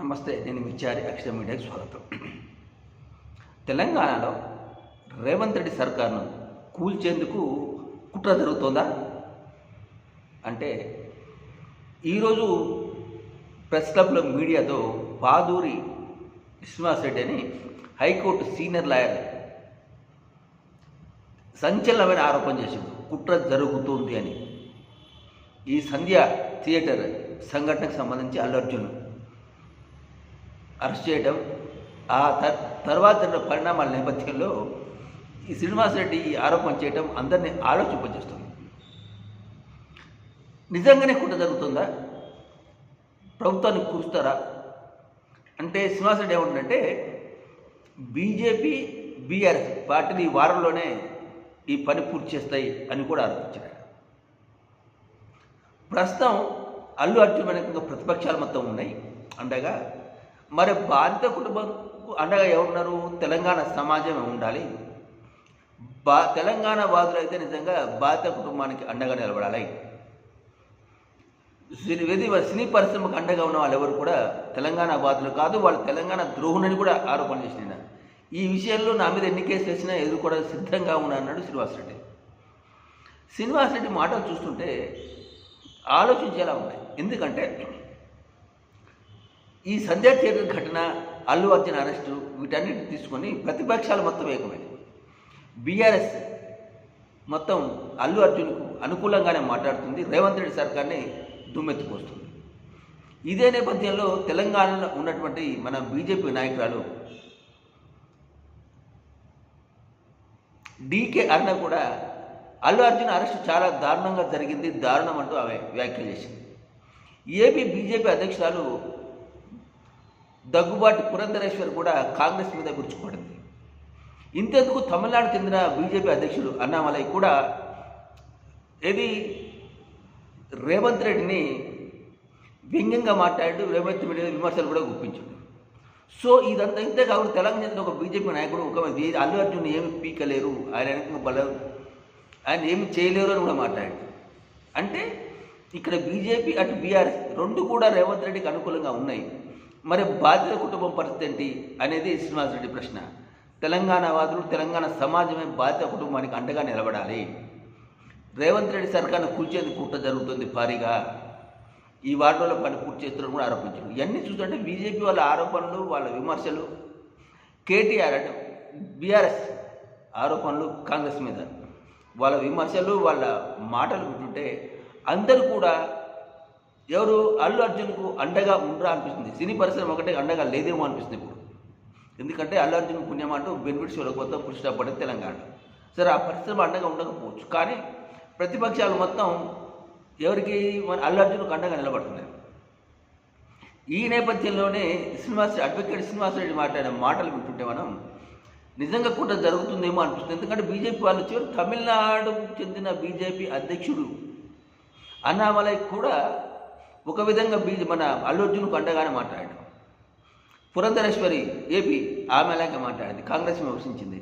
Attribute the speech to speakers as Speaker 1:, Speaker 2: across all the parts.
Speaker 1: నమస్తే నేను మిచ్చారి అక్షర మీడియాకి స్వాగతం. తెలంగాణలో రేవంత్ రెడ్డి సర్కార్ను కూల్చేందుకు కుట్ర జరుగుతోందా? అంటే ఈరోజు ప్రెస్ క్లబ్లో మీడియాతో పాదూరి విశ్వనాథ్ రెడ్డి అని హైకోర్టు సీనియర్ లాయర్ సంచలనమైన ఆరోపణ చేసింది. కుట్ర జరుగుతుంది అని. ఈ సంధ్య థియేటర్ సంఘటనకు సంబంధించి అల్లు అర్జున్ అరెస్ట్ చేయడం ఆ తర్వాత జరిగిన పరిణామాల నేపథ్యంలో ఈ శ్రీనివాస్ రెడ్డి ఈ ఆరోపణ చేయడం అందరినీ ఆలోచింపజేస్తుంది. నిజంగానే కుట్ర జరుగుతుందా? ప్రభుత్వాన్ని కూరుస్తారా? అంటే శ్రీనివాస్ రెడ్డి ఏమంటుందంటే బీజేపీ బీఆర్ఎస్ పార్టీలు ఈ వారంలోనే ఈ పని పూర్తి చేస్తాయి అని కూడా ఆరోపించారు ప్రస్తుతం అల్లు అర్జున్ వెనక ప్రతిపక్షాలు మొత్తం ఉన్నాయి. అండగా మరి బాధిత కుటుంబంకు అండగా ఎవరున్నారు? తెలంగాణ సమాజమే ఉండాలి. బా తెలంగాణ వాదులు అయితే నిజంగా బాధిత కుటుంబానికి అండగా నిలబడాలి. సినీ ఇది సినీ పరిశ్రమకు అండగా ఉన్న వాళ్ళు ఎవరు కూడా తెలంగాణ బాధలు కాదు వాళ్ళు తెలంగాణ ద్రోహునని కూడా ఆరోపణ చేసిన ఈ విషయంలో నా మీద ఎన్ని కేసులు వేసినా ఎదుర్కోవడానికి సిద్ధంగా ఉన్నా అన్నాడు శ్రీనివాసరెడ్డి శ్రీనివాసరెడ్డి మాటలు చూస్తుంటే ఆలోచించేలా ఉన్నాయి. ఎందుకంటే ఈ సంధ్యా థియేటర్ ఘటన అల్లు అర్జున్ అరెస్టు వీటన్నిటిని తీసుకొని ప్రతిపక్షాలు మొత్తం ఏకమైనవి. బీఆర్ఎస్ మొత్తం అల్లు అర్జున్కు అనుకూలంగానే మాట్లాడుతుంది. రేవంత్ రెడ్డి సర్కార్ని దుమ్మెత్తిపోస్తుంది ఇదే నేపథ్యంలో తెలంగాణలో ఉన్నటువంటి మన బీజేపీ నాయకురాలు డీకే అరుణ కూడా అల్లు అర్జున్ అరెస్ట్ చాలా దారుణంగా జరిగింది దారుణం అంటూ ఆమె వ్యాఖ్యలు చేసింది. ఏపీ బీజేపీ అధ్యక్షురాలు దగ్గుబాటి పురంధరేశ్వర్ కూడా కాంగ్రెస్ మీద గుర్చుపడింది ఇంతెందుకు తమిళనాడు చెందిన బీజేపీ అధ్యక్షుడు అన్నామలై కూడా ఏది రేవంత్ రెడ్డిని వ్యంగ్యంగా మాట్లాడు రేవంత్ రెడ్డి విమర్శలు కూడా గుప్పించాడు. సో ఇదంతా ఇంతే కాకుండా తెలంగాణ చెందిన ఒక బీజేపీ నాయకుడు ఒక అల్లు అర్జున్ ఏమి పీకలేరు ఆయన వెనక బల ఆయన ఏమి చేయలేరు అని కూడా మాట్లాడాడు. అంటే ఇక్కడ బీజేపీ అటు బీఆర్ఎస్ రెండు కూడా రేవంత్ రెడ్డికి అనుకూలంగా ఉన్నాయి. మరి బాధిత కుటుంబం పరిస్థితి ఏంటి అనేది శ్రీనివాస్ రెడ్డి ప్రశ్న. తెలంగాణ వాదులు తెలంగాణ సమాజమే బాధిత కుటుంబానికి అండగా నిలబడాలి. రేవంత్ రెడ్డి సర్కార్ను కూల్చేందుకు కుట్ర జరుగుతుంది భారీగా. ఈ వార్డులో పని పూర్తి చేస్తున్నారు కూడా ఆరోపించారు. ఇవన్నీ చూస్తుంటే బీజేపీ వాళ్ళ ఆరోపణలు వాళ్ళ విమర్శలు కేటీఆర్ అంటే బీఆర్ఎస్ ఆరోపణలు కాంగ్రెస్ మీద. వాళ్ళ విమర్శలు వాళ్ళ మాటలు వింటుంటే అందరూ కూడా ఎవరు అల్లు అర్జున్కు అండగా ఉండరా అనిపిస్తుంది. సినీ పరిశ్రమ ఒకటే అండగా లేదేమో అనిపిస్తుంది ఇప్పుడు. ఎందుకంటే అల్లు అర్జున్ పుణ్యం అంటూ బెనిఫిట్స్ ఇవ్వకపోతే పురుషుడు పడింది తెలంగాణ. సరే ఆ పరిశ్రమ అండగా ఉండకపోవచ్చు. కానీ ప్రతిపక్షాలు మొత్తం ఎవరికి మన అల్లు అర్జున్కు అండగా నిలబడుతున్నారు ఈ నేపథ్యంలోనే శ్రీనివాస అడ్వకేట్ శ్రీనివాసరెడ్డి మాట్లాడిన మాటలు వింటుంటే మనం నిజంగా కూడా జరుగుతుందేమో అనిపిస్తుంది. ఎందుకంటే బీజేపీ వాళ్ళు చివరి తమిళనాడుకు చెందిన బీజేపీ అధ్యక్షుడు. అన్నామలై కూడా ఒక విధంగా బీజ మన అల్లు అర్జున్కు అండగానే మాట్లాడాడు. పురంధరేశ్వరి ఏపీ ఆమె అలాగే మాట్లాడింది. కాంగ్రెస్ విమర్శించింది.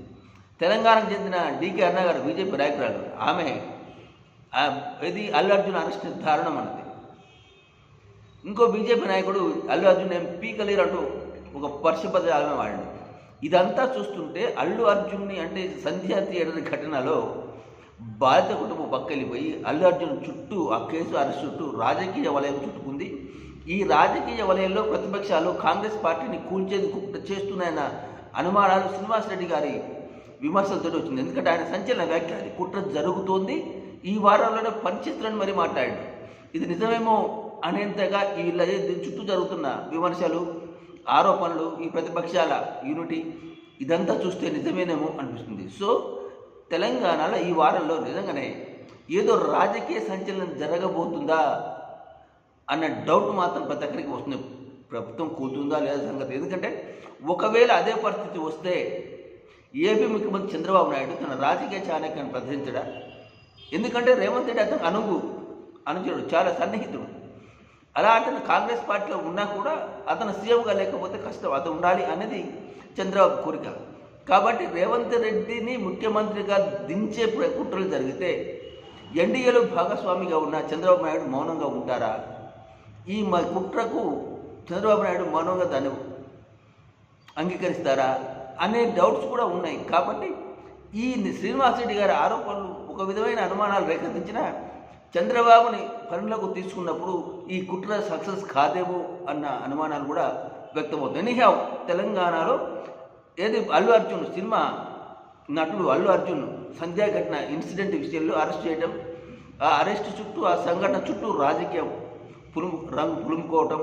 Speaker 1: తెలంగాణకు చెందిన డీకే అన్న గారు బీజేపీ నాయకురాలు. ఆమె ఇది అల్లు అర్జున్ అరెస్ట్ దారుణం అన్నది. ఇంకో బీజేపీ నాయకుడు అల్లు అర్జున్ ఏం పీకలేరు అంటూ ఒక పరుషపద ఆమె వాడండి ఇదంతా చూస్తుంటే అల్లు అర్జున్ని అంటే సంధ్యా థియేటర్ ఘటనలో బాధిత కుటుంబం పక్కెళ్ళిపోయి అల్లు అర్జున్ చుట్టూ ఆ కేసు అరెస్ట్ చుట్టూ రాజకీయ వలయం చుట్టుకుంది. ఈ రాజకీయ వలయంలో ప్రతిపక్షాలు కాంగ్రెస్ పార్టీని కూల్చేందుకు చేస్తున్నాయన్న అనుమానాలు శ్రీనివాస్ రెడ్డి గారి విమర్శలతో వచ్చింది. ఎందుకంటే ఆయన సంచలన వ్యాఖ్య అది. కుట్ర జరుగుతోంది. ఈ వారంలోనే పనిచేస్తున్నారని మరి మాట్లాడాడు. ఇది నిజమేమో అనేంతగా వీళ్ళ దీని చుట్టూ జరుగుతున్న విమర్శలు ఆరోపణలు ఈ ప్రతిపక్షాల యూనిటీ ఇదంతా చూస్తే నిజమేనేమో అనిపిస్తుంది. సో తెలంగాణలో ఈ వారంలో నిజంగానే ఏదో రాజకీయ సంచలనం జరగబోతుందా అన్న డౌట్ మాత్రం ప్రతి ఒక్కరికి వస్తుంది. ప్రభుత్వం కూతుందా లేదా సంగతి. ఎందుకంటే ఒకవేళ అదే పరిస్థితి వస్తే ఏపీ ముఖ్యమంత్రి చంద్రబాబు నాయుడు తన రాజకీయ చాణక్యాన్ని ప్రదర్శించడా? ఎందుకంటే రేవంత్ రెడ్డి అతను అనుగు అనుచరుడు చాలా సన్నిహితుడు. అలా అతను కాంగ్రెస్ పార్టీలో ఉన్నా కూడా అతను సీఎంగా లేకపోతే కష్టం అతను ఉండాలి అనేది చంద్రబాబు కోరిక. కాబట్టి రేవంత్ రెడ్డిని ముఖ్యమంత్రిగా దించే కుట్రలు జరిగితే ఎన్డీఏలో భాగస్వామిగా ఉన్న చంద్రబాబు నాయుడు మౌనంగా ఉంటారా? ఈ కుట్రకు చంద్రబాబు నాయుడు మౌనంగా దాన్ని అంగీకరిస్తారా? అనే డౌట్స్ కూడా ఉన్నాయి. కాబట్టి ఈ శ్రీనివాస్ రెడ్డి గారి ఆరోపణలు ఒక విధమైన అనుమానాలు రేకెత్తించిన చంద్రబాబుని పనులకు తీసుకున్నప్పుడు ఈ కుట్ర సక్సెస్ కాదేమో అన్న అనుమానాలు కూడా వ్యక్తమవుతాయి ఎనీహావ్ తెలంగాణలో ఏది అల్లు అర్జున్ సినిమా నటుడు అల్లు అర్జున్ సంధ్యా ఘటన ఇన్సిడెంట్ విషయంలో అరెస్ట్ చేయడం ఆ అరెస్ట్ చుట్టూ ఆ సంఘటన చుట్టూ రాజకీయం పులుము రంగు పులుముకోవటం.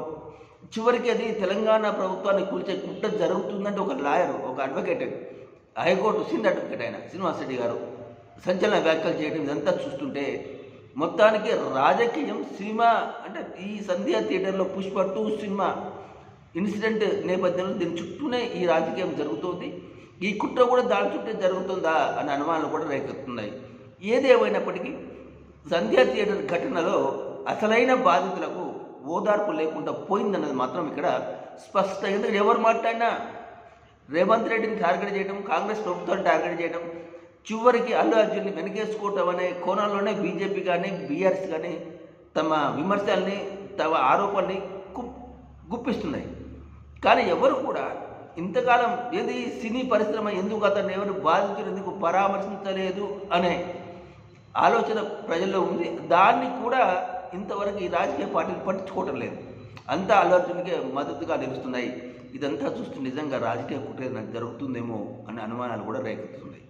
Speaker 1: చివరికి అది తెలంగాణ ప్రభుత్వాన్ని కూల్చే కుట్ర జరుగుతుందంటే ఒక లాయర్ ఒక అడ్వకేట్ హైకోర్టు సింధ్ అడ్వకేట్ ఆయన శ్రీనివాస్ రెడ్డి గారు. సంచలన వ్యాఖ్యలు చేయడం ఇదంతా చూస్తుంటే మొత్తానికి రాజకీయం సినిమా అంటే ఈ సంధ్యా థియేటర్లో పుష్ప టూ సినిమా ఇన్సిడెంట్ నేపథ్యంలో దీని చుట్టూనే ఈ రాజకీయం జరుగుతుంది. ఈ కుట్ర కూడా దాని చుట్టే జరుగుతుందా అనే అనుమానాలు కూడా రేకెత్తున్నాయి. ఏదేమైనప్పటికీ సంధ్యా థియేటర్ ఘటనలో అసలైన బాధితులకు ఓదార్పు లేకుండా పోయిందన్నది మాత్రం ఇక్కడ స్పష్టంగా ఎందుకంటే ఎవరు మాట్లాడినా రేవంత్ రెడ్డిని టార్గెట్ చేయడం కాంగ్రెస్ ప్రభుత్వాన్ని టార్గెట్ చేయడం చివరికి అల్లు అర్జున్ని వెనకేసుకోవటం అనే కోణంలోనే బీజేపీ కానీ బీఆర్ఎస్ కానీ తమ విమర్శల్ని తమ ఆరోపణని గుప్ గుప్పిస్తున్నాయి. కానీ ఎవరు కూడా ఇంతకాలం ఏది సినీ పరిశ్రమ ఎందుకు అతన్ని ఎవరు బాధితులు ఎందుకు పరామర్శించలేదు అనే ఆలోచన ప్రజల్లో ఉంది. దాన్ని కూడా ఇంతవరకు ఈ రాజకీయ పార్టీలు పట్టించుకోవటం లేదు. అంతా అల్లు మద్దతుగా నిలుస్తున్నాయి. ఇదంతా చూస్తే నిజంగా రాజకీయ కుట్ర జరుగుతుందేమో అనే అనుమానాలు కూడా రేకెత్తుతున్నాయి.